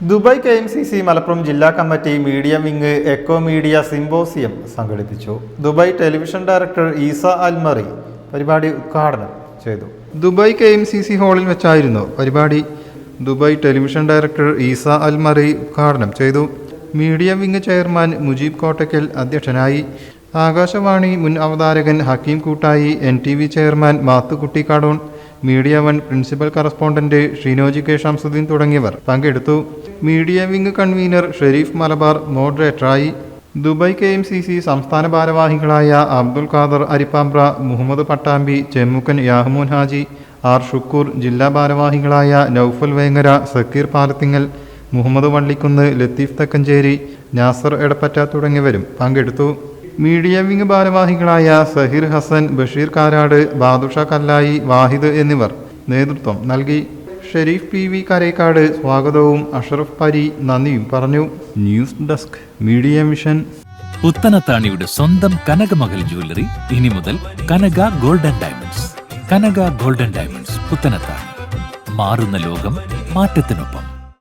Dubai K M C C Malappuram ജില്ലാ committee media wing echo media symposium സംഘടിപ്പിച്ചു. Dubai television director Isa Almari പരിപാടി ഉദ്ഘാടനം ചെയ്തു. Dubai K M C C ഹാളിൽ വെച്ചായിരുന്നു പരിപാടി. Dubai television director Isa Almari ഉദ്ഘാടനം ചെയ്തു. Media wing chairman Mujeeb Kottakkal അധ്യക്ഷനായി. ആകാശവാണി മുൻ അവതാരകൻ Hakeem Koottayi N T V chairman Mathukutty Kadon media one principal correspondent Sheenoji K Shamsuddin തുടങ്ങിയവർ പങ്കെടുത്തു. Media wing convener Shareef Malabar മോഡറേറ്ററായി. Dubai K M C C സംസ്ഥാന ഭാരവാഹികളായ Abdul Khader Arippambra Muhammad Pattambi Chemmukkan Yahmoon Haji R Shukoor ജില്ലാ ഭാരവാഹികളായ നൌഫൽ വേങ്ങര സക്കീർ പാലത്തിങ്ങൽ മുഹമ്മദ് വള്ളിക്കുന്ന് ലത്തീഫ് തക്കഞ്ചേരി നാസർ എടപ്പറ്റ തുടങ്ങിയവരും പങ്കെടുത്തു. മീഡിയ വിംഗ് ഭാരവാഹികളായ സഹിർ ഹസൻ ബഷീർ കാരാട് ബാദുഷ കല്ലായി വാഹിദ് എന്നിവർ നേതൃത്വം നൽകി. ഷെരീഫ് പി വി കരേക്കാട് സ്വാഗതവും. അഷറഫ് പരി നന്ദിയും പറഞ്ഞു. News desk media mission. പുത്തനത്താണിയുടെ സ്വന്തം കനകമകൽ ജ്വല്ലറി ഇനി മുതൽ Kanaka golden diamonds. Kanaka golden diamonds Puthanathani മാറുന്ന ലോകം മാറ്റത്തിനൊപ്പം.